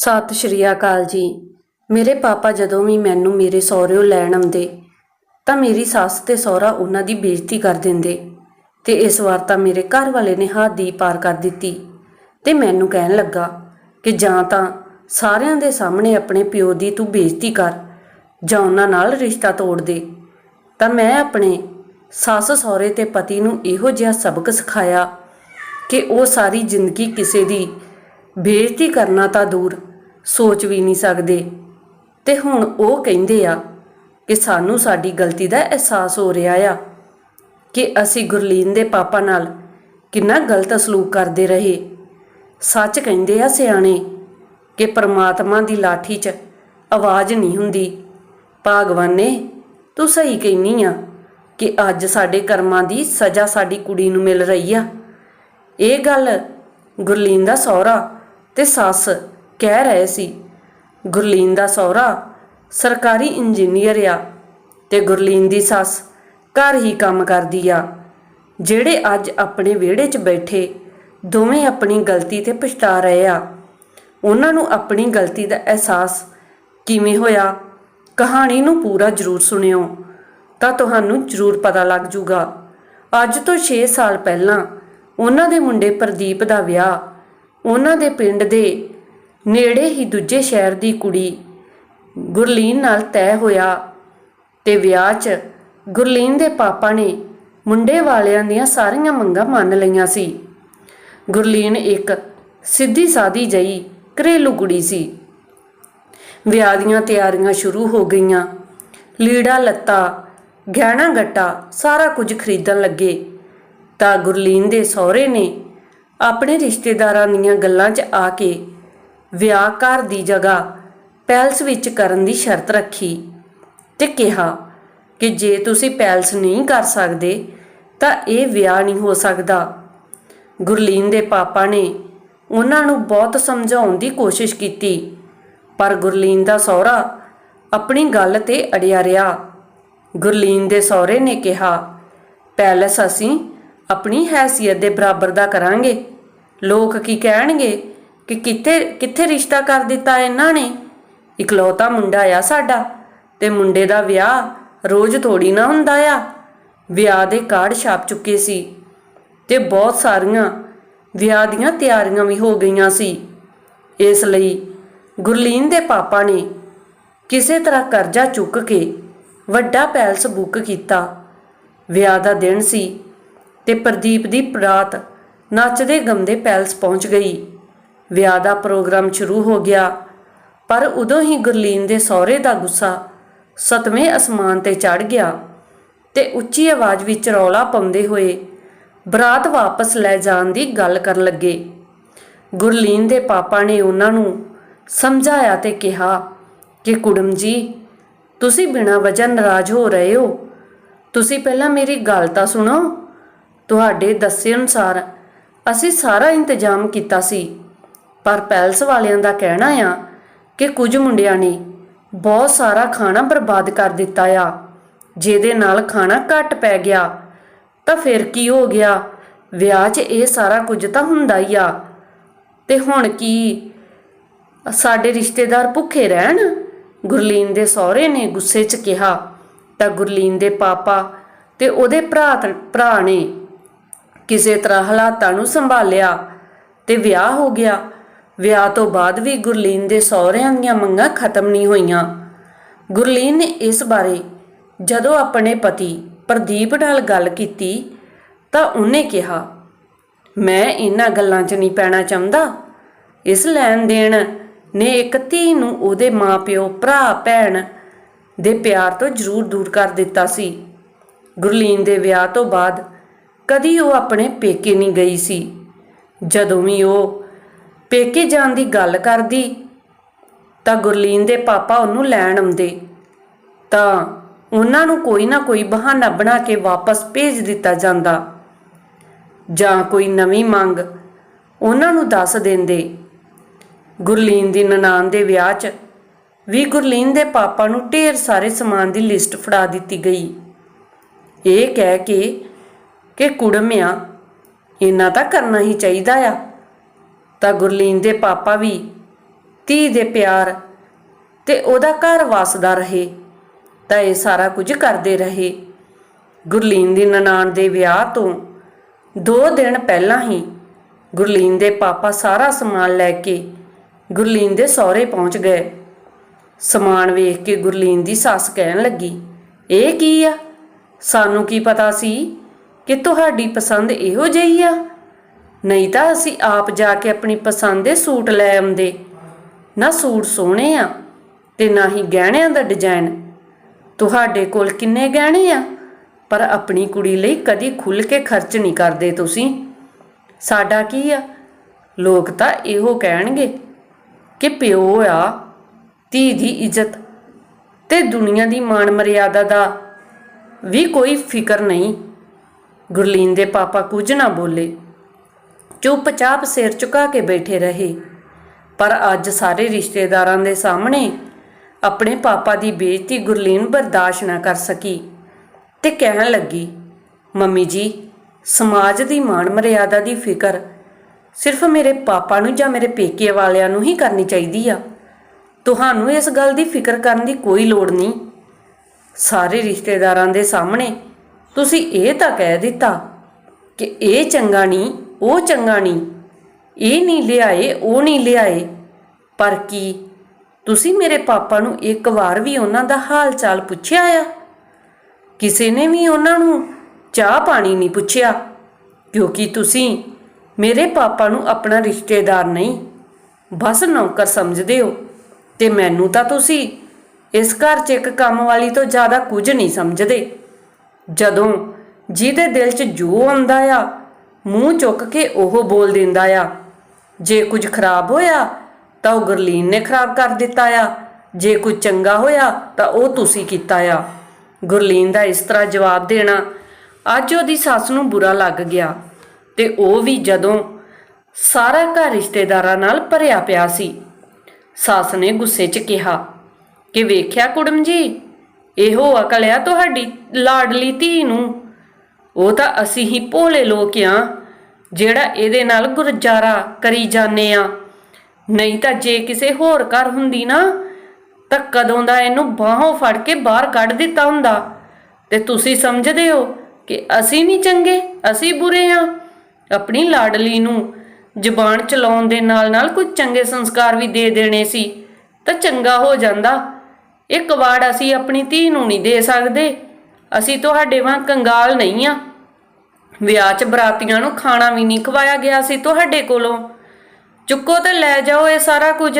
ਸਤਿ ਸ਼੍ਰੀ ਅਕਾਲ ਜੀ। ਮੇਰੇ ਪਾਪਾ ਜਦੋਂ ਵੀ ਮੈਨੂੰ ਮੇਰੇ ਸਹੁਰਿਓ ਲੈਣ ਆਉਂਦੇ, ਤਾਂ ਮੇਰੀ ਸੱਸ ਤੇ ਸਹੁਰਾ ਉਹਨਾਂ ਦੀ ਬੇਇੱਜ਼ਤੀ ਕਰ ਦਿੰਦੇ ਤੇ ਇਸ ਵਾਰ ਤਾਂ ਮੇਰੇ ਘਰ ਵਾਲੇ ਨੇ ਹੱਥ ਦੀ ਪਾਰ ਕਰ ਦਿੱਤੀ ਤੇ ਮੈਨੂੰ ਕਹਿਣ ਲੱਗਾ ਕਿ ਜਾਂ ਤਾਂ ਸਾਰਿਆਂ ਦੇ ਸਾਹਮਣੇ ਆਪਣੇ ਪਿਓ ਦੀ ਤੂੰ ਬੇਇੱਜ਼ਤੀ ਕਰ ਜਾਂ ਉਹਨਾਂ ਨਾਲ ਰਿਸ਼ਤਾ ਤੋੜ ਦੇ। ਤਾਂ ਮੈਂ ਆਪਣੇ ਸੱਸ ਸਹੁਰੇ ਤੇ ਪਤੀ ਨੂੰ ਇਹੋ ਜਿਹਾ ਸਬਕ ਸਿਖਾਇਆ ਕਿ ਉਹ ਸਾਰੀ ਜ਼ਿੰਦਗੀ ਕਿਸੇ ਦੀ ਬੇਇੱਜ਼ਤੀ ਕਰਨਾ ਤਾਂ ਦੂਰ ਸੋਚ ਵੀ ਨਹੀਂ ਸਕਦੇ। ਤੇ ਹੁਣ ਉਹ ਕਹਿੰਦੇ ਆ ਕਿ ਸਾਨੂੰ ਸਾਡੀ ਗਲਤੀ ਦਾ ਅਹਿਸਾਸ ਹੋ ਰਿਹਾ ਆ ਕਿ ਅਸੀਂ ਗੁਰਲੀਨ ਦੇ ਪਾਪਾ ਨਾਲ ਕਿੰਨਾ ਗਲਤ ਸਲੂਕ ਕਰਦੇ ਰਹੇ। ਸੱਚ ਕਹਿੰਦੇ ਆ ਸਿਆਣੇ ਕਿ ਪਰਮਾਤਮਾ ਦੀ ਲਾਠੀ 'ਚ ਆਵਾਜ਼ ਨਹੀਂ ਹੁੰਦੀ। ਭਾਗਵਾਨੇ ਤੂੰ ਸਹੀ ਕਹਿਨੀ ਆ ਕਿ ਅੱਜ ਸਾਡੇ ਕਰਮਾਂ ਦੀ ਸਜ਼ਾ ਸਾਡੀ ਕੁੜੀ ਨੂੰ ਮਿਲ ਰਹੀ ਆ। ਇਹ ਗੱਲ ਗੁਰਲੀਨ ਦਾ ਸਹੁਰਾ ਤੇ ਸੱਸ ਕਹਿ ਰਹੇ ਸੀ, ਗੁਰਲੀਨ ਦਾ ਸਹੁਰਾ ਸਰਕਾਰੀ ਇੰਜੀਨੀਅਰ ਆ ਤੇ ਗੁਰਲੀਨ ਦੀ ਸੱਸ ਘਰ ਹੀ ਕੰਮ ਕਰਦੀ ਆ। ਜਿਹੜੇ ਅੱਜ ਆਪਣੇ ਵਿਹੜੇ 'ਚ ਬੈਠੇ ਦੋਵੇਂ ਆਪਣੀ ਗਲਤੀ ਤੇ ਪਛਤਾ ਰਹੇ ਆ। ਉਹਨਾਂ ਨੂੰ ਆਪਣੀ ਗਲਤੀ ਦਾ ਅਹਿਸਾਸ ਕਿਵੇਂ ਹੋਇਆ? ਕਹਾਣੀ ਨੂੰ ਪੂਰਾ ਜ਼ਰੂਰ ਸੁਣਿਓ, ਤਾਂ ਤੁਹਾਨੂੰ ਜ਼ਰੂਰ ਪਤਾ ਲੱਗ ਜੂਗਾ। ਅੱਜ ਤੋਂ 6 ਸਾਲ ਪਹਿਲਾਂ ਉਹਨਾਂ ਦੇ ਮੁੰਡੇ ਪ੍ਰਦੀਪ ਦਾ ਵਿਆਹ, ਉਹਨਾਂ ਦੇ ਪਿੰਡ ਦੇ ਨੇੜੇ ਹੀ ਦੂਜੇ ਸ਼ਹਿਰ ਦੀ ਕੁੜੀ ਗੁਰਲੀਨ ਨਾਲ ਤੈਅ ਹੋਇਆ ਤੇ ਵਿਆਹ 'ਚ ਗੁਰਲੀਨ ਦੇ ਪਾਪਾ ਨੇ ਮੁੰਡੇ ਵਾਲਿਆਂ ਦੀਆਂ ਸਾਰੀਆਂ ਮੰਗਾਂ ਮੰਨ ਲਈਆਂ ਸੀ। ਗੁਰਲੀਨ ਇੱਕ ਸਿੱਧੀ ਸਾਦੀ ਜਈ ਘਰੇਲੂ ਕੁੜੀ ਸੀ। ਵਿਆਹ ਦੀਆਂ ਤਿਆਰੀਆਂ ਸ਼ੁਰੂ ਹੋ ਗਈਆਂ। ਲੀੜਾ, ਲੱਤਾ, ਗਹਿਣਾ, ਗੱਟਾ ਸਾਰਾ ਕੁਝ ਖਰੀਦਣ ਲੱਗੇ ਤਾਂ ਗੁਰਲੀਨ ਦੇ ਸਹੁਰੇ ਨੇ ਆਪਣੇ ਰਿਸ਼ਤੇਦਾਰਾਂ ਦੀਆਂ ਗੱਲਾਂ 'ਚ ਆ ਕੇ ਵਿਆਹ ਘਰ ਦੀ ਜਗ੍ਹਾ ਪੈਲਸ ਵਿੱਚ ਕਰਨ ਦੀ ਸ਼ਰਤ ਰੱਖੀ ਤੇ ਕਿਹਾ ਕਿ ਜੇ ਤੁਸੀਂ ਪੈਲਸ ਨਹੀਂ ਕਰ ਸਕਦੇ, ਤਾਂ ਇਹ ਵਿਆਹ ਨਹੀਂ ਹੋ ਸਕਦਾ। ਗੁਰਲੀਨ ਦੇ ਪਾਪਾ ਨੇ ਉਹਨਾਂ ਨੂੰ ਬਹੁਤ ਸਮਝਾਉਣ ਦੀ ਕੋਸ਼ਿਸ਼ ਕੀਤੀ, ਪਰ ਗੁਰਲੀਨ ਦਾ ਸਹੁਰਾ ਆਪਣੀ ਗੱਲ ਤੇ ਅੜਿਆ ਰਿਹਾ। ਗੁਰਲੀਨ ਦੇ ਸਹੁਰੇ ਨੇ ਕਿਹਾ, ਪੈਲਸ, ਅਸੀਂ ਆਪਣੀ ਹੈਸੀਅਤ ਦੇ ਬਰਾਬਰ ਦਾ ਕਰਾਂਗੇ। ਲੋਕ ਕੀ ਕਹਿਣਗੇ? ਕਿ ਕਿੱਥੇ ਕਿੱਥੇ ਰਿਸ਼ਤਾ ਕਰ ਦਿੱਤਾ ਇਹਨਾਂ ਨੇ? ਇਕਲੌਤਾ ਮੁੰਡਾ ਆ ਸਾਡਾ ਤੇ ਮੁੰਡੇ ਦਾ ਵਿਆਹ ਰੋਜ਼ ਥੋੜੀ ਨਾ ਹੁੰਦਾ ਆ। ਵਿਆਹ ਦੇ ਕਾਰਡ ਛਾਪ ਚੁੱਕੇ ਸੀ ਤੇ ਬਹੁਤ ਸਾਰੀਆਂ ਵਿਆਹ ਦੀਆਂ ਤਿਆਰੀਆਂ ਵੀ ਹੋ ਗਈਆਂ ਸੀ। ਇਸ ਲਈ ਗੁਰਲੀਨ ਦੇ ਪਾਪਾ ਨੇ ਕਿਸੇ ਤਰ੍ਹਾਂ ਕਰਜ਼ਾ ਚੁੱਕ ਕੇ ਵੱਡਾ ਪੈਲਸ ਬੁੱਕ ਕੀਤਾ। ਵਿਆਹ ਦਾ ਦਿਨ ਸੀ ਤੇ ਪ੍ਰਦੀਪ ਦੀ ਬਰਾਤ ਨੱਚਦੇ ਗਮਦੇ ਪੈਲਸ ਪਹੁੰਚ ਗਈ। ਵਿਆਹ ਦਾ ਪ੍ਰੋਗਰਾਮ ਸ਼ੁਰੂ ਹੋ ਗਿਆ। ਪਰ ਉਦੋਂ ਹੀ ਗੁਰਲੀਨ ਦੇ ਸਹੁਰੇ ਦਾ ਗੁੱਸਾ ਸਤਵੇਂ ਅਸਮਾਨ ਤੇ ਚੜ ਗਿਆ ਤੇ ਉੱਚੀ ਆਵਾਜ਼ ਵਿੱਚ ਰੌਲਾ ਪਾਉਂਦੇ ਹੋਏ ਬਰਾਤ ਵਾਪਸ ਲੈ ਜਾਣ ਦੀ ਗੱਲ ਕਰਨ ਲੱਗੇ। ਗੁਰਲੀਨ ਦੇ ਪਾਪਾ ਨੇ ਉਹਨਾਂ ਨੂੰ ਸਮਝਾਇਆ ਤੇ ਕਿਹਾ ਕਿ, ਕੁੜਮ ਜੀ, ਤੁਸੀਂ ਬਿਨਾਂ ਵਜ੍ਹਾ ਨਾਰਾਜ਼ ਹੋ ਰਹੇ ਹੋ। ਤੁਸੀਂ ਪਹਿਲਾਂ ਮੇਰੀ ਗੱਲ ਤਾਂ ਸੁਣੋ। ਤੁਹਾਡੇ ਦੱਸੇ ਅਨੁਸਾਰ ਅਸੀਂ ਸਾਰਾ ਇੰਤਜ਼ਾਮ ਕੀਤਾ ਸੀ। ਪਰ ਪੈਲਸ ਵਾਲਿਆਂ ਦਾ ਕਹਿਣਾ ਆ ਕਿ ਕੁਝ ਮੁੰਡਿਆਂ ਨੇ ਬਹੁਤ ਸਾਰਾ ਖਾਣਾ ਬਰਬਾਦ ਕਰ ਦਿੱਤਾ ਆ। ਜਿਹਦੇ ਨਾਲ ਖਾਣਾ ਘੱਟ ਪੈ ਗਿਆ, ਤਾਂ ਫਿਰ ਕੀ ਹੋ ਗਿਆ? ਵਿਆਹ 'ਚ ਇਹ ਸਾਰਾ ਕੁਝ ਤਾਂ ਹੁੰਦਾ ਹੀ ਆ। ਤੇ ਹੁਣ ਕੀ? ਸਾਡੇ ਰਿਸ਼ਤੇਦਾਰ ਭੁੱਖੇ ਰਹਿਣ? ਗੁਰਲੀਨ ਦੇ ਸਹੁਰੇ ਨੇ ਗੁੱਸੇ 'ਚ ਕਿਹਾ, ਤਾਂ ਗੁਰਲੀਨ ਦੇ ਪਾਪਾ ਤੇ ਉਹਦੇ ਭਰਾ ਭਰਾ ਨੇ ਕਿਸੇ ਤਰ੍ਹਾਂ ਹਾਲਾਤਾਂ ਨੂੰ ਸੰਭਾਲਿਆ ਤੇ ਵਿਆਹ ਹੋ ਗਿਆ। ਵਿਆਹ ਤੋਂ ਬਾਅਦ ਵੀ ਗੁਰਲੀਨ ਦੇ ਸਹੁਰਿਆਂ ਦੀਆਂ ਮੰਗਾਂ ਖਤਮ ਨਹੀਂ ਹੋਈਆਂ। ਗੁਰਲੀਨ ਨੇ ਇਸ ਬਾਰੇ ਜਦੋਂ ਆਪਣੇ ਪਤੀ ਪ੍ਰਦੀਪ ਨਾਲ ਗੱਲ ਕੀਤੀ ਤਾਂ ਉਹਨੇ ਕਿਹਾ, ਮੈਂ ਇਹਨਾਂ ਗੱਲਾਂ 'ਚ ਨਹੀਂ ਪੈਣਾ ਚਾਹੁੰਦਾ। ਇਸ ਲੈਣ ਦੇਣ ਨੇ ਇੱਕ ਧੀ ਨੂੰ ਉਹਦੇ ਮਾਪਿਓ ਭਰਾ ਭੈਣ ਦੇ ਪਿਆਰ ਤੋਂ ਜ਼ਰੂਰ ਦੂਰ ਕਰ ਦਿੱਤਾ ਸੀ। ਗੁਰਲੀਨ ਦੇ ਵਿਆਹ ਤੋਂ ਬਾਅਦ ਕਦੀ ਉਹ ਆਪਣੇ ਪੇਕੇ ਨਹੀਂ ਗਈ ਸੀ। ਜਦੋਂ ਵੀ ਉਹ ਪੇਕੇ ਜਾਣ ਦੀ ਗੱਲ ਕਰਦੀ, ਤਾਂ ਗੁਰਲੀਨ ਦੇ ਪਾਪਾ ਉਹਨੂੰ ਲੈਣ ਆਉਂਦੇ। ਤਾਂ ਉਹਨਾਂ ਨੂੰ ਕੋਈ ਨਾ ਕੋਈ ਬਹਾਨਾ ਬਣਾ ਕੇ ਵਾਪਸ ਭੇਜ ਦਿੱਤਾ ਜਾਂਦਾ। ਜਾਂ ਕੋਈ ਨਵੀਂ ਮੰਗ ਉਹਨਾਂ ਨੂੰ ਦੱਸ ਦਿੰਦੇ। ਗੁਰਲੀਨ ਦੀ ਨਨਾਣ ਦੇ ਵਿਆਹ 'ਚ ਵੀ ਗੁਰਲੀਨ ਦੇ ਪਾਪਾ ਨੂੰ ਢੇਰ ਸਾਰੇ ਸਮਾਨ ਦੀ ਲਿਸਟ ਫੜਾ ਦਿੱਤੀ ਗਈ। ਇਹ ਕਹਿ ਕੇ ਕਿ ਕੁੜਮਿਆ ਇੰਨਾ ਤਾਂ ਕਰਨਾ ਹੀ ਚਾਹੀਦਾ ਆ। ਤਾਂ ਗੁਰਲੀਨ ਦੇ ਪਾਪਾ ਵੀ, ਧੀ ਦੇ ਪਿਆਰ ਤੇ ਉਹਦਾ ਘਰ ਵਸਦਾ ਰਹੇ, ਤਾਂ ਇਹ ਸਾਰਾ ਕੁਝ ਕਰਦੇ ਰਹੇ। ਗੁਰਲੀਨ ਦੀ ਨਨਾਣ ਦੇ ਵਿਆਹ ਤੋਂ 2 ਦਿਨ ਪਹਿਲਾਂ ਹੀ ਗੁਰਲੀਨ ਦੇ ਪਾਪਾ ਸਾਰਾ ਸਮਾਨ ਲੈ ਕੇ ਗੁਰਲੀਨ ਦੇ ਸਹੁਰੇ ਪਹੁੰਚ ਗਏ। ਸਮਾਨ ਵੇਖ ਕੇ ਗੁਰਲੀਨ ਦੀ ਸੱਸ ਕਹਿਣ ਲੱਗੀ, ਇਹ ਕੀ ਆ? ਸਾਨੂੰ ਕੀ ਪਤਾ ਸੀ ਕਿ ਤੁਹਾਡੀ ਪਸੰਦ ਇਹੋ ਜਿਹੀ ਆ? ਨਹੀਂ ਤਾਂ ਅਸੀਂ ਆਪ ਜਾ ਕੇ ਆਪਣੀ ਪਸੰਦ ਦੇ ਸੂਟ ਲੈ ਆਉਂਦੇ। ਨਾ ਸੂਟ ਸੋਹਣੇ ਆ ਤੇ ਨਾ ਹੀ ਗਹਿਣਿਆਂ ਦਾ ਡਿਜ਼ਾਈਨ ਤੁਹਾਡੇ ਕੋਲ ਕਿੰਨੇ ਗਹਿਣੇ ਆ? ਪਰ ਆਪਣੀ ਕੁੜੀ ਲਈ ਕਦੀ ਖੁੱਲ ਕੇ ਖਰਚ ਨਹੀਂ ਕਰਦੇ ਤੁਸੀਂ। ਸਾਡਾ ਕੀ ਆ? ਲੋਕ ਤਾਂ ਇਹੋ ਕਹਿਣਗੇ ਕਿ ਪਿਓ ਆ, ਧੀ ਦੀ ਇੱਜ਼ਤ ਤੇ ਦੁਨੀਆ ਦੀ ਮਾਣ ਮਰਿਆਦਾ ਦਾ ਵੀ ਕੋਈ ਫਿਕਰ ਨਹੀਂ। ਗੁਰਲੀਨ ਦੇ ਪਾਪਾ ਕੁਝ ਨਾ ਬੋਲੇ। ਚੁੱਪਚਾਪ ਸਿਰ ਝੁਕਾ ਕੇ ਬੈਠੇ ਰਹੇ। ਪਰ ਅੱਜ ਸਾਰੇ ਰਿਸ਼ਤੇਦਾਰਾਂ ਦੇ ਸਾਹਮਣੇ ਆਪਣੇ ਪਾਪਾ ਦੀ ਬੇਇੱਜ਼ਤੀ ਗੁਰਲੀਨ ਬਰਦਾਸ਼ਤ ਨਾ ਕਰ ਸਕੀ ਤੇ ਕਹਿਣ ਲੱਗੀ, ਮੰਮੀ ਜੀ, ਸਮਾਜ ਦੀ ਮਾਣ ਮਰਿਆਦਾ ਦੀ ਫਿਕਰ ਸਿਰਫ ਮੇਰੇ ਪਾਪਾ ਨੂੰ ਜਾਂ ਮੇਰੇ ਪੇਕੇ ਵਾਲਿਆਂ ਨੂੰ ਹੀ ਕਰਨੀ ਚਾਹੀਦੀ ਆ। ਤੁਹਾਨੂੰ ਇਸ ਗੱਲ ਦੀ ਫਿਕਰ ਕਰਨ ਦੀ ਕੋਈ ਲੋੜ ਨਹੀਂ। ਸਾਰੇ ਰਿਸ਼ਤੇਦਾਰਾਂ ਦੇ ਸਾਹਮਣੇ ਤੁਸੀਂ ਇਹ ਤਾਂ ਕਹਿ ਦਿੱਤਾ ਕਿ ਇਹ ਚੰਗਾ ਨਹੀਂ ਉਹ ਚੰਗਾ ਨਹੀਂ। ਇਹ ਨਹੀਂ ਲਿਆਏ, ਉਹ ਨਹੀਂ ਲਿਆਏ। ਪਰ ਕੀ ਤੁਸੀਂ ਮੇਰੇ ਪਾਪਾ ਨੂੰ ਇੱਕ ਵਾਰ ਵੀ ਉਹਨਾਂ ਦਾ ਹਾਲ ਚਾਲ ਪੁੱਛਿਆ ਆ? ਕਿਸੇ ਨੇ ਵੀ ਉਹਨਾਂ ਨੂੰ ਚਾਹ ਪਾਣੀ ਨਹੀਂ ਪੁੱਛਿਆ? ਕਿਉਂਕਿ ਤੁਸੀਂ ਮੇਰੇ ਪਾਪਾ ਨੂੰ ਆਪਣਾ ਰਿਸ਼ਤੇਦਾਰ ਨਹੀਂ, ਬਸ ਨੌਕਰ ਸਮਝਦੇ ਹੋ। ਤੇ ਮੈਨੂੰ ਤਾਂ ਤੁਸੀਂ ਇਸ ਘਰ 'ਚ ਇੱਕ ਕੰਮ ਵਾਲੀ ਤੋਂ ਜ਼ਿਆਦਾ ਕੁਝ ਨਹੀਂ ਸਮਝਦੇ। ਜਦੋਂ ਜਿਹਦੇ ਦਿਲ 'ਚ ਜੋ ਆਉਂਦਾ ਆ ਮੂੰਹ ਚੁੱਕ ਕੇ ਉਹ ਬੋਲ ਦਿੰਦਾ ਆ, ਜੇ ਕੁਝ ਖਰਾਬ ਹੋਇਆ ਤਾਂ ਉਹ ਗੁਰਲੀਨ ਨੇ ਖਰਾਬ ਕਰ ਦਿੱਤਾ ਆ, ਜੇ ਕੁਝ ਚੰਗਾ ਹੋਇਆ ਤਾਂ ਉਹ ਤੁਸੀਂ ਕੀਤਾ ਆ। ਗੁਰਲੀਨ ਦਾ ਇਸ ਤਰ੍ਹਾਂ ਜਵਾਬ ਦੇਣਾ ਅੱਜ ਉਹਦੀ ਸੱਸ ਨੂੰ ਬੁਰਾ ਲੱਗ ਗਿਆ ਤੇ ਉਹ ਵੀ ਜਦੋਂ ਸਾਰਾ ਘਰ ਰਿਸ਼ਤੇਦਾਰਾਂ ਨਾਲ ਭਰਿਆ ਪਿਆ ਸੀ, ਸੱਸ ਨੇ ਗੁੱਸੇ 'ਚ ਕਿਹਾ ਕਿ ਵੇਖਿਆ ਕੁੜਮ ਜੀ, ਇਹੋ ਅਕਲ ਆ ਤੁਹਾਡੀ, ਲਾਡਲੀ ਧੀ ਨੂੰ। ਉਹ ਤਾਂ ਅਸੀਂ ਹੀ ਭੋਲੇ ਲੋਕ ਆ, ਜਿਹੜਾ ਇਹਦੇ ਨਾਲ ਗੁਰਜਾਰਾ ਕਰੀ ਜਾਂਦੇ ਆ। ਨਹੀਂ ਤਾਂ ਜੇ ਕਿਸੇ ਹੋਰ ਘਰ ਹੁੰਦੀ ਨਾ, ਤਾਂ ਕਦੋਂ ਦਾ ਇਹਨੂੰ ਬਾਹੋਂ ਫੜ ਕੇ ਬਾਹਰ ਕੱਢ ਦਿੱਤਾ ਹੁੰਦਾ। ਤੇ ਤੁਸੀਂ ਸਮਝਦੇ ਹੋ ਕਿ ਅਸੀਂ ਨਹੀਂ ਚੰਗੇ, ਅਸੀਂ ਬੁਰੇ ਆ। ਆਪਣੀ ਲਾਡਲੀ ਨੂੰ ਜਬਾਨ ਚਲਾਉਣ ਦੇ ਨਾਲ ਨਾਲ ਕੁਝ ਚੰਗੇ ਸੰਸਕਾਰ ਵੀ ਦੇ ਦੇਣੇ ਸੀ, ਤਾਂ ਚੰਗਾ ਹੋ ਜਾਂਦਾ। ਇਹ ਕਵਾੜ ਅਸੀਂ ਆਪਣੀ ਧੀ ਨੂੰ ਨਹੀਂ ਦੇ ਸਕਦੇ। ਅਸੀਂ ਤੁਹਾਡੇ ਵਾਂ ਕੰਗਾਲ ਨਹੀਂ ਆ। ਵਿਆਹ 'ਚ ਬਰਾਤੀਆਂ ਨੂੰ ਖਾਣਾ ਵੀ ਨਹੀਂ ਖਵਾਇਆ ਗਿਆ ਸੀ ਤੁਹਾਡੇ ਕੋਲੋਂ। ਚੁੱਕੋ ਤੇ ਲੈ ਜਾਓ ਇਹ ਸਾਰਾ ਕੁਝ।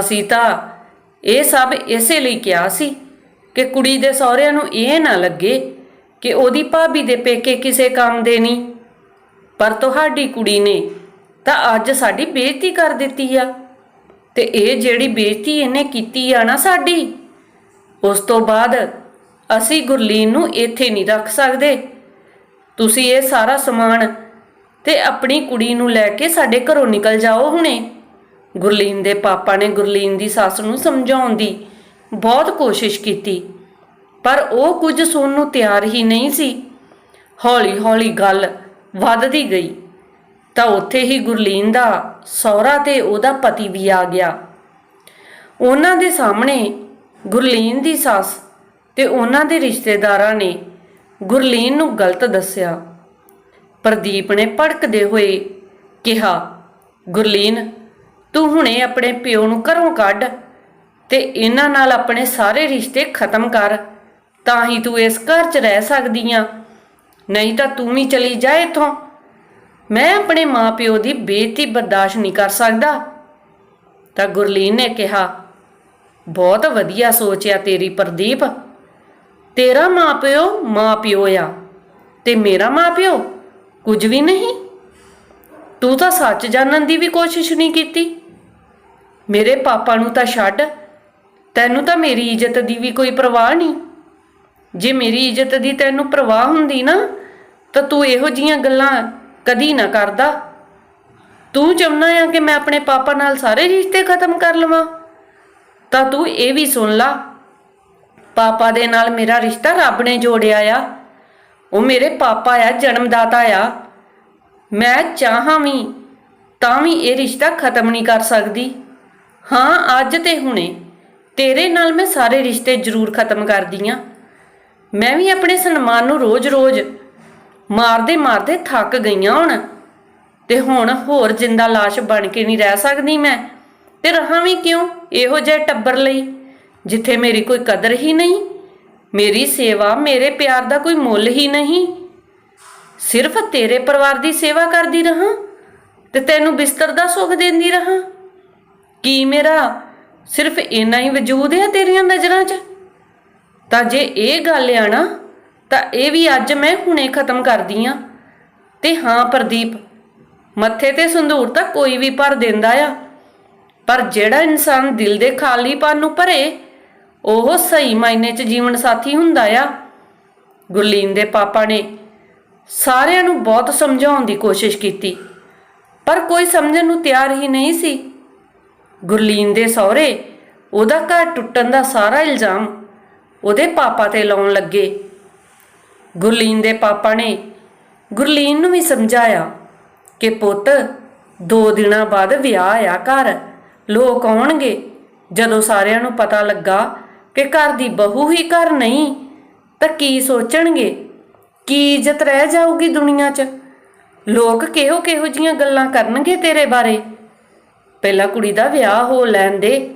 ਅਸੀਂ ਤਾਂ ਇਹ ਸਭ ਇਸੇ ਲਈ ਕਿਹਾ ਸੀ ਕਿ ਕੁੜੀ ਦੇ ਸਹੁਰਿਆਂ ਨੂੰ ਇਹ ਨਾ ਲੱਗੇ ਕਿ ਉਹਦੀ ਭਾਬੀ ਦੇ ਪੇਕੇ ਕਿਸੇ ਕੰਮ ਦੇ ਨਹੀਂ। ਪਰ ਤੁਹਾਡੀ ਕੁੜੀ ਨੇ ਤਾਂ ਅੱਜ ਸਾਡੀ ਬੇਇੱਜ਼ਤੀ ਕਰ ਦਿੱਤੀ ਆ। ਤੇ ਇਹ ਜਿਹੜੀ ਬੇਇੱਜ਼ਤੀ ਇਹਨੇ ਕੀਤੀ ਆ ਨਾ ਸਾਡੀ, ਉਸ ਤੋਂ ਬਾਅਦ ਅਸੀਂ ਗੁਰਲੀਨ ਨੂੰ ਇੱਥੇ ਨਹੀਂ ਰੱਖ ਸਕਦੇ। ਤੁਸੀਂ ਇਹ ਸਾਰਾ ਸਮਾਨ ਤੇ ਆਪਣੀ ਕੁੜੀ ਨੂੰ ਲੈ ਕੇ ਸਾਡੇ ਘਰੋਂ ਨਿਕਲ ਜਾਓ ਹੁਣੇ। ਗੁਰਲੀਨ ਦੇ ਪਾਪਾ ਨੇ ਗੁਰਲੀਨ ਦੀ ਸੱਸ ਨੂੰ ਸਮਝਾਉਣ ਦੀ ਬਹੁਤ ਕੋਸ਼ਿਸ਼ ਕੀਤੀ, ਪਰ ਉਹ ਕੁਝ ਸੁਣਨ ਨੂੰ ਤਿਆਰ ਹੀ ਨਹੀਂ ਸੀ। ਹੌਲੀ-ਹੌਲੀ ਗੱਲ ਵੱਧਦੀ ਗਈ। ਤਾਂ ਉੱਥੇ ਹੀ ਗੁਰਲੀਨ ਦਾ ਸਹੁਰਾ ਤੇ ਉਹਦਾ ਪਤੀ ਵੀ ਆ ਗਿਆ। ਉਹਨਾਂ ਦੇ ਸਾਹਮਣੇ ਗੁਰਲੀਨ ਦੀ ਸੱਸ ਤੇ ਉਹਨਾਂ ਦੇ ਰਿਸ਼ਤੇਦਾਰਾਂ ਨੇ ਗੁਰਲੀਨ ਨੂੰ ਗਲਤ ਦੱਸਿਆ। ਪ੍ਰਦੀਪ ਨੇ ਭੜਕਦੇ ਹੋਏ ਕਿਹਾ, ਗੁਰਲੀਨ, ਤੂੰ ਹੁਣੇ ਆਪਣੇ ਪਿਓ ਨੂੰ ਘਰੋਂ ਕੱਢ ਤੇ ਇਹਨਾਂ ਨਾਲ ਆਪਣੇ ਸਾਰੇ ਰਿਸ਼ਤੇ ਖਤਮ ਕਰ। ਤਾਂ ਹੀ ਤੂੰ ਇਸ ਘਰ 'ਚ ਰਹਿ ਸਕਦੀ ਆ। ਨਹੀਂ ਤਾਂ ਤੂੰ ਵੀ ਚਲੀ ਜਾ ਇੱਥੋਂ। ਮੈਂ ਆਪਣੇ ਮਾਪਿਓ ਦੀ ਬੇਇੱਜ਼ਤੀ ਬਰਦਾਸ਼ਤ ਨਹੀਂ ਕਰ ਸਕਦਾ। ਤਾਂ ਗੁਰਲੀਨ ਨੇ ਕਿਹਾ, ਬਹੁਤ ਵਧੀਆ ਸੋਚਿਆ ਤੇਰੀ ਪ੍ਰਦੀਪ। ਤੇਰਾ ਮਾਪਿਓ ਮਾਪਿਓ ਆ। ਤੇ ਮੇਰਾ ਮਾਪਿਓ ਕੁਝ ਵੀ ਨਹੀਂ। ਤੂੰ ਤਾਂ ਸੱਚ ਜਾਣਨ ਦੀ ਵੀ ਕੋਸ਼ਿਸ਼ ਨਹੀਂ ਕੀਤੀ। ਮੇਰੇ ਪਾਪਾ ਨੂੰ ਤਾਂ ਛੱਡ। ਤੈਨੂੰ ਤਾਂ ਮੇਰੀ ਇੱਜ਼ਤ ਦੀ ਵੀ ਕੋਈ ਪਰਵਾਹ ਨਹੀਂ। ਜੇ ਮੇਰੀ ਇੱਜ਼ਤ ਦੀ ਤੈਨੂੰ ਪਰਵਾਹ ਹੁੰਦੀ ਨਾ, ਤਾਂ ਤੂੰ ਇਹੋ ਜੀਆਂ ਗੱਲਾਂ ਕਦੀ ਨਾ ਕਰਦਾ। ਤੂੰ ਚਾਹੁੰਦਾ ਆ ਕਿ ਮੈਂ ਆਪਣੇ ਪਾਪਾ ਨਾਲ ਸਾਰੇ ਰਿਸ਼ਤੇ ਖਤਮ ਕਰ ਲਵਾਂ। ਤਾਂ ਤੂੰ ਇਹ ਵੀ ਸੁਣ ਲਾ ਪਾਪਾ ਦੇ ਨਾਲ ਮੇਰਾ ਰਿਸ਼ਤਾ ਰੱਬ ਨੇ ਜੋੜਿਆ ਆ। ਉਹ ਮੇਰੇ ਪਾਪਾ ਆ, ਜਨਮਦਾਤਾ ਆ। ਮੈਂ ਚਾਹਾਂ ਵੀ ਤਾਂ ਵੀ ਇਹ ਰਿਸ਼ਤਾ ਖਤਮ ਨਹੀਂ ਕਰ ਸਕਦੀ। ਹਾਂ, ਅੱਜ ਤੇ ਹੁਣੇ। ਤੇਰੇ ਨਾਲ ਮੈਂ ਸਾਰੇ ਰਿਸ਼ਤੇ ਜ਼ਰੂਰ ਖਤਮ ਕਰਦੀ ਆਂ। ਮੈਂ ਵੀ ਆਪਣੇ ਸਨਮਾਨ ਨੂੰ ਰੋਜ਼-ਰੋਜ਼ ਮਾਰਦੇ ਮਾਰਦੇ ਥੱਕ ਗਈਆਂ ਹੁਣ। ਤੇ ਹੁਣ ਹੋਰ ਜਿੰਦਾ ਲਾਸ਼ ਬਣ ਕੇ ਨਹੀਂ ਰਹਿ ਸਕਦੀ ਮੈਂ। ਤੇ ਰਹਾ ਵੀ ਕਿਉਂ? ਇਹੋ ਜਿਹੇ ਟੱਬਰ ਲਈ। ਜਿੱਥੇ ਮੇਰੀ ਕੋਈ ਕਦਰ ਹੀ ਨਹੀਂ, ਮੇਰੀ ਸੇਵਾ, ਮੇਰੇ ਪਿਆਰ ਦਾ ਕੋਈ ਮੁੱਲ ਹੀ ਨਹੀਂ। ਸਿਰਫ ਤੇਰੇ ਪਰਿਵਾਰ ਦੀ ਸੇਵਾ ਕਰਦੀ ਰਹਾ ਤੇ ਤੈਨੂੰ ਬਿਸਤਰ ਦਾ ਸੁੱਖ ਦਿੰਦੀ ਰਹਾ। ਕੀ ਮੇਰਾ ਸਿਰਫ ਇੰਨਾ ਹੀ ਵਜੂਦ ਹੈ ਤੇਰੀਆਂ ਨਜ਼ਰਾਂ 'ਚ? ਤਾਂ ਜੇ ਇਹ ਗੱਲ ਆ ਨਾ, ਤਾਂ ਇਹ ਵੀ ਅੱਜ ਮੈਂ ਹੁਣੇ ਖਤਮ ਕਰਦੀ ਆ। ਤੇ ਹਾਂ ਪ੍ਰਦੀਪ, ਮੱਥੇ ਤੇ ਸੰਧੂਰ ਤਾਂ ਕੋਈ ਵੀ ਭਰ ਦਿੰਦਾ ਆ। ਪਰ ਜਿਹੜਾ ਇਨਸਾਨ ਦਿਲ ਦੇ ਖਾਲੀਪਨ ਨੂੰ ਭਰੇ ਉਹ ਸਹੀ ਮਾਇਨੇ 'ਚ ਜੀਵਨ ਸਾਥੀ ਹੁੰਦਾ ਆ। ਗੁਰਲੀਨ ਦੇ ਪਾਪਾ ਨੇ ਸਾਰਿਆਂ ਨੂੰ ਬਹੁਤ ਸਮਝਾਉਣ ਦੀ ਕੋਸ਼ਿਸ਼ ਕੀਤੀ, ਪਰ ਕੋਈ ਸਮਝਣ ਨੂੰ ਤਿਆਰ ਹੀ ਨਹੀਂ ਸੀ। ਗੁਰਲੀਨ ਦੇ ਸਹੁਰੇ ਉਹਦਾ ਘਰ ਟੁੱਟਣ ਦਾ ਸਾਰਾ ਇਲਜ਼ਾਮ ਉਹਦੇ ਪਾਪਾ ਤੇ ਲਾਉਣ ਲੱਗੇ। ਗੁਰਲੀਨ ਦੇ ਪਾਪਾ ਨੇ ਗੁਰਲੀਨ ਨੂੰ ਵੀ ਸਮਝਾਇਆ ਕਿ ਪੁੱਤ, ਦੋ ਦਿਨਾਂ ਬਾਅਦ ਵਿਆਹ ਆ ਘਰ, ਲੋਕ ਆਉਣਗੇ। ਜਦੋਂ ਸਾਰਿਆਂ ਨੂੰ ਪਤਾ ਲੱਗਾ ਕਿ ਘਰ ਦੀ ਬਹੂ ਹੀ ਘਰ ਨਹੀਂ, ਤਾਂ ਕੀ ਸੋਚਣਗੇ? ਕੀ ਇੱਜ਼ਤ ਰਹਿ ਜਾਊਗੀ ਦੁਨੀਆ 'ਚ? ਲੋਕ ਕਿਹੋ ਕਿਹੋ ਜੀਆਂ ਗੱਲਾਂ ਕਰਨਗੇ ਤੇਰੇ ਬਾਰੇ? ਪਹਿਲਾਂ ਕੁੜੀ ਦਾ ਵਿਆਹ ਹੋ ਲੈਣ ਦੇ,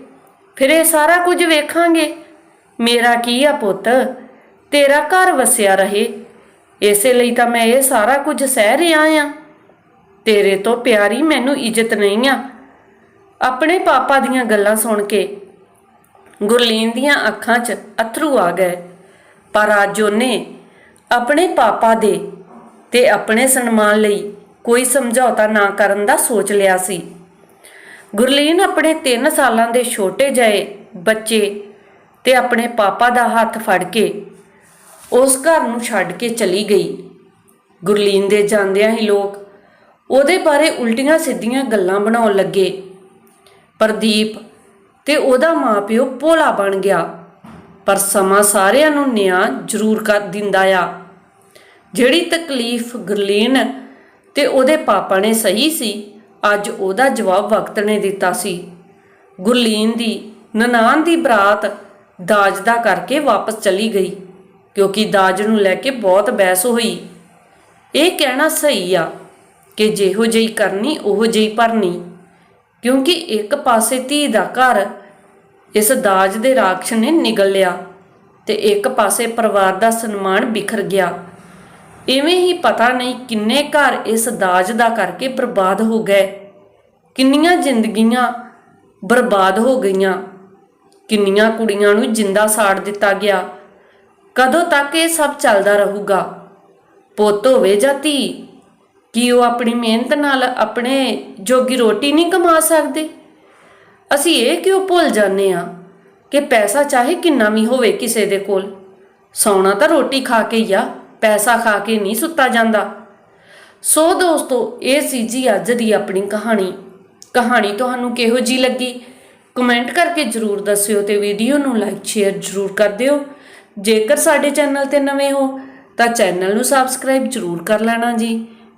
ਫਿਰ ਇਹ ਸਾਰਾ ਕੁਝ ਵੇਖਾਂਗੇ। ਮੇਰਾ ਕੀ ਆ ਪੁੱਤ? ਤੇਰਾ ਘਰ ਵਸਿਆ ਰਹੇ। ਇਸੇ ਲਈ ਤਾਂ ਮੈਂ ਇਹ ਸਾਰਾ ਕੁਝ ਸਹਿ ਰਿਹਾ ਆ। ਤੇਰੇ ਤੋਂ ਪਿਆਰੀ ਮੈਨੂੰ ਇੱਜ਼ਤ ਨਹੀਂ ਆ। ਆਪਣੇ ਪਾਪਾ ਦੀਆਂ ਗੱਲਾਂ ਸੁਣ ਕੇ ਗੁਰਲੀਨ ਦੀਆਂ ਅੱਖਾਂ 'ਚ ਅਥਰੂ ਆ ਗਏ। ਪਰ ਅੱਜ ਉਹਨੇ ਆਪਣੇ ਪਾਪਾ ਦੇ ਤੇ ਆਪਣੇ ਸਨਮਾਨ ਲਈ ਕੋਈ ਸਮਝੌਤਾ ਨਾ ਕਰਨ ਦਾ ਸੋਚ ਲਿਆ ਸੀ। ਗੁਰਲੀਨ ਆਪਣੇ 3 ਸਾਲਾਂ ਦੇ ਛੋਟੇ ਜਿਹੇ ਬੱਚੇ ਤੇ ਆਪਣੇ ਪਾਪਾ ਦਾ ਹੱਥ ਫੜ ਕੇ ਉਸ ਘਰ ਨੂੰ ਛੱਡ ਕੇ ਚਲੀ ਗਈ। ਗੁਰਲੀਨ ਦੇ ਜਾਂਦਿਆਂ ਹੀ ਲੋਕ ਉਹਦੇ ਬਾਰੇ ਉਲਟੀਆਂ ਸਿੱਧੀਆਂ ਗੱਲਾਂ ਬਣਾਉਣ ਲੱਗੇ। ਪ੍ਰਦੀਪ ਤੇ ਉਹਦਾ ਮਾਪਿਓ ਭੋਲਾ ਬਣ ਗਿਆ। ਪਰ ਸਮਾਂ ਸਾਰਿਆਂ ਨੂੰ ਨਿਆਂ ਜ਼ਰੂਰ ਕਰ ਦਿੰਦਾ ਆ। ਜਿਹੜੀ ਤਕਲੀਫ ਗੁਰਲੀਨ ਤੇ ਉਹਦੇ ਪਾਪਾ ਨੇ ਸਹੀ ਸੀ, ਅੱਜ ਉਹਦਾ ਜਵਾਬ ਵਕਤ ਨੇ ਦਿੱਤਾ ਸੀ। ਗੁਰਲੀਨ ਦੀ ਨਨਾਨ ਦੀ ਬਰਾਤ ਦਾਜ ਦਾ ਕਰਕੇ ਵਾਪਸ ਚਲੀ ਗਈ, ਕਿਉਂਕਿ ਦਾਜ ਨੂੰ ਲੈ ਕੇ ਬਹੁਤ ਬਹਿਸ ਹੋਈ। ਇਹ ਕਹਿਣਾ ਸਹੀ ਆ ਕਿ ਜਿਹੋ ਜਿਹੀ ਕਰਨੀ, ਉਹੋ ਜਿਹੀ ਭਰਨੀ। ਕਿਉਂਕਿ ਇੱਕ ਪਾਸੇ ਧੀ ਦਾ ਘਰ ਇਸ ਦਾਜ ਦੇ ਰਾਖਸ਼ ਨੇ ਨਿਗਲ ਲਿਆ ਤੇ ਇੱਕ ਪਾਸੇ ਪਰਿਵਾਰ ਦਾ ਸਨਮਾਨ ਬਿਖਰ ਗਿਆ। ਇਵੇਂ ਹੀ ਪਤਾ ਨਹੀਂ ਕਿੰਨੇ ਘਰ ਇਸ ਦਾਜ ਦਾ ਕਰਕੇ ਬਰਬਾਦ ਹੋ ਗਏ। ਕਿੰਨੀਆਂ ਜ਼ਿੰਦਗੀਆਂ ਬਰਬਾਦ ਹੋ ਗਈਆਂ। ਕਿੰਨੀਆਂ ਕੁੜੀਆਂ ਨੂੰ ਜਿੰਦਾ ਸਾੜ ਦਿੱਤਾ ਗਿਆ। ਕਦੋਂ ਤੱਕ ਇਹ ਸਭ ਚੱਲਦਾ ਰਹੂਗਾ? ਪੁੱਤ ਹੋਵੇ ਜਾਂ ਧੀ ਕੀ ਉਹ ਆਪਣੀ ਮਿਹਨਤ ਨਾਲ ਆਪਣੇ ਜੋਗੀ ਰੋਟੀ ਨਹੀਂ ਕਮਾ ਸਕਦੇ? ਅਸੀਂ ਇਹ ਕਿਉਂ ਭੁੱਲ ਜਾਂਦੇ ਆ ਕਿ ਪੈਸਾ ਚਾਹੇ ਕਿੰਨਾ ਵੀ ਹੋਵੇ ਕਿਸੇ ਦੇ ਕੋਲ, ਸੌਣਾ ਤਾਂ ਰੋਟੀ ਖਾ ਕੇ ਹੀ ਆ, ਪੈਸਾ ਖਾ ਕੇ ਨਹੀਂ ਸੁੱਤਾ ਜਾਂਦਾ। ਸੋ ਦੋਸਤੋ, ਇਹ ਸੀ ਜੀ ਅੱਜ ਦੀ ਆਪਣੀ ਕਹਾਣੀ। ਕਹਾਣੀ ਤੁਹਾਨੂੰ ਕਿਹੋ ਜੀ ਲੱਗੀ? ਕਮੈਂਟ ਕਰਕੇ ਜਰੂਰ ਦੱਸਿਓ ਤੇ ਵੀਡੀਓ ਨੂੰ ਲਾਈਕ, ਸ਼ੇਅਰ ਜਰੂਰ ਕਰ ਦਿਓ। ਜੇਕਰ ਸਾਡੇ ਚੈਨਲ ਤੇ ਨਵੇਂ ਹੋ, ਤਾਂ ਚੈਨਲ ਨੂੰ ਸਬਸਕ੍ਰਾਈਬ ਜਰੂਰ ਕਰ ਲੈਣਾ ਜੀ।